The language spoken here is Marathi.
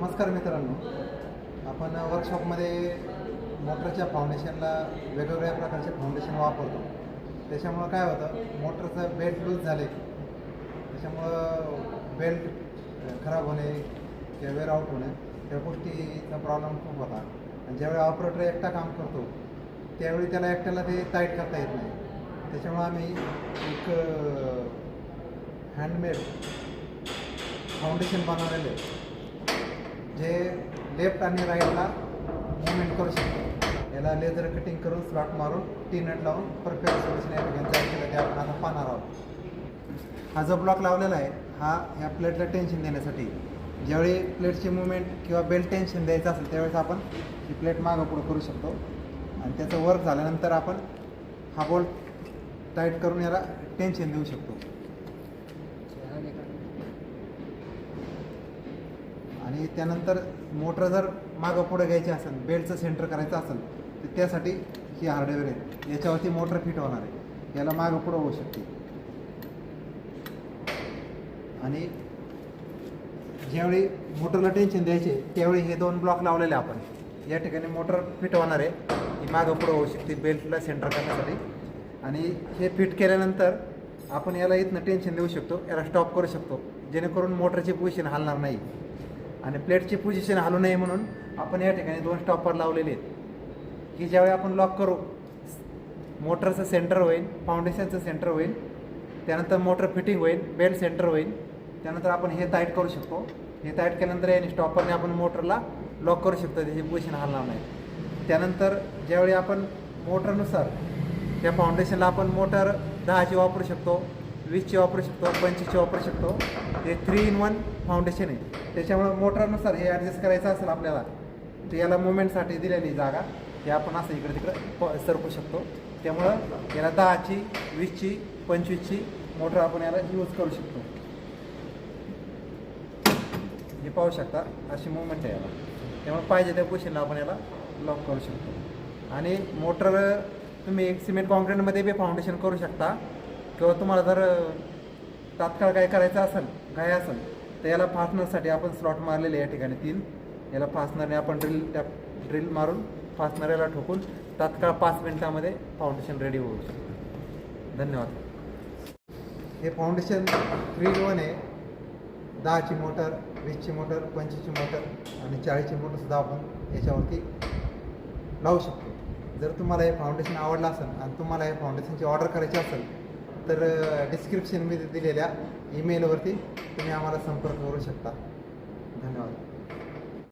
नमस्कार मित्रांनो. आपण वर्कशॉपमध्ये मोटरच्या फाउंडेशनला वेगवेगळ्या प्रकारचे फाउंडेशन वापरतो. त्याच्यामुळं काय होतं मोटरचं बेल्ट लूज झाले. त्याच्यामुळं बेल्ट खराब होणे किंवा वेअर आउट होणे त्या गोष्टीचा प्रॉब्लेम खूप होता. आणि ज्यावेळी ऑपरेटर एकटा काम करतो त्यावेळी त्याला एकट्याला ते टाईट करता येत नाही. त्याच्यामुळं आम्ही एक uh, हँडमेड फाउंडेशन बनवलेलं आहे. जे लेफ्ट आणि राईटला मुवमेंट करू शकतो. याला लेझर कटिंग करून स्लॉट मारून टी नट लावून परफेक्ट सोल्युशन या ठिकाणी तयार केलं ते आपण आता पाहणार आहोत. हा जो ब्लॉक लावलेला आहे हा ह्या प्लेटला टेन्शन देण्यासाठी ज्यावेळी प्लेटची मुवमेंट किंवा बेल्ट टेन्शन द्यायचं असेल त्यावेळेस आपण ही प्लेट मागं पुढं करू शकतो. आणि त्याचं वर्क झाल्यानंतर आपण हा बोल्ट टाईट करून याला टेन्शन देऊ शकतो आणि त्यानंतर मोटर जर मागं पुढं घ्यायची असेल बेल्टचं सेंटर करायचं असेल तर त्यासाठी ही हार्डवेअर आहे. याच्यावरती मोटर फिट होणार आहे. याला मागं पुढं होऊ शकते. आणि ज्यावेळी मोटरला टेन्शन द्यायचे त्यावेळी हे दोन ब्लॉक लावलेले आपण. या ठिकाणी मोटर फिट होणार आहे. ही मागं पुढं होऊ शकते बेल्टला सेंटर करण्यासाठी. आणि हे फिट केल्यानंतर आपण याला इथनं टेन्शन देऊ शकतो याला स्टॉप करू शकतो. जेणेकरून मोटरची पोझिशन हलणार नाही. आणि प्लेटची पोझिशन हलू नये म्हणून आपण या ठिकाणी दोन स्टॉपर लावलेले आहेत. की ज्यावेळी आपण लॉक करू मोटरचं सेंटर होईल फाउंडेशनचं सेंटर होईल त्यानंतर मोटर फिटिंग होईल बेल्ट सेंटर होईल त्यानंतर आपण हे टाईट करू शकतो. हे टाईट केल्यानंतर याने स्टॉपरने आपण मोटरला लॉक करू शकतो त्याची पोझिशन हलणार नाही. त्यानंतर ज्यावेळी आपण मोटरनुसार त्या फाउंडेशनला आपण मोटर दहाची वापरू शकतो वीसची वापरू शकतो पंचवीसची वापरू शकतो. हे थ्री इन वन फाउंडेशन आहे. त्याच्यामुळं मोटरनुसार हे ॲडजस्ट करायचं असेल आपल्याला तर याला मुवमेंटसाठी दिलेली जागा हे आपण असं इकडे तिकडे प सरकू शकतो. त्यामुळं याला दहाची वीसची पंचवीसची मोटर आपण याला यूज करू शकतो. हे पाहू शकता अशी मुवमेंट आहे याला. त्यामुळे पाहिजे त्या पोझिशनला आपण याला लॉक करू शकतो. आणि मोटर तुम्ही एक सिमेंट कॉन्क्रीटमध्ये बी फाउंडेशन करू शकता. किंवा तुम्हाला जर तात्काळ काय करायचं असेल काय असेल तर याला फासण्यासाठी आपण स्लॉट मारलेले या ठिकाणी तीन. याला फासणारे आपण ड्रिल त्या ड्रिल मारून फासणाऱ्याला याला ठोकून तात्काळ पाच मिनिटामध्ये फाउंडेशन रेडी होऊ शकतो. धन्यवाद. हे फाउंडेशन थ्री वन आहे. दहाची मोटर वीसची मोटर पंचवीसची मोटर आणि चाळीसची मोटरसुद्धा आपण याच्यावरती लावू शकतो. जर तुम्हाला हे फाउंडेशन आवडलं असेल आणि तुम्हाला हे फाउंडेशनची ऑर्डर करायची असेल तर डिस्क्रिप्शनमध्ये दिलेल्या ईमेलवरती तुम्ही आम्हाला संपर्क करू शकता. धन्यवाद.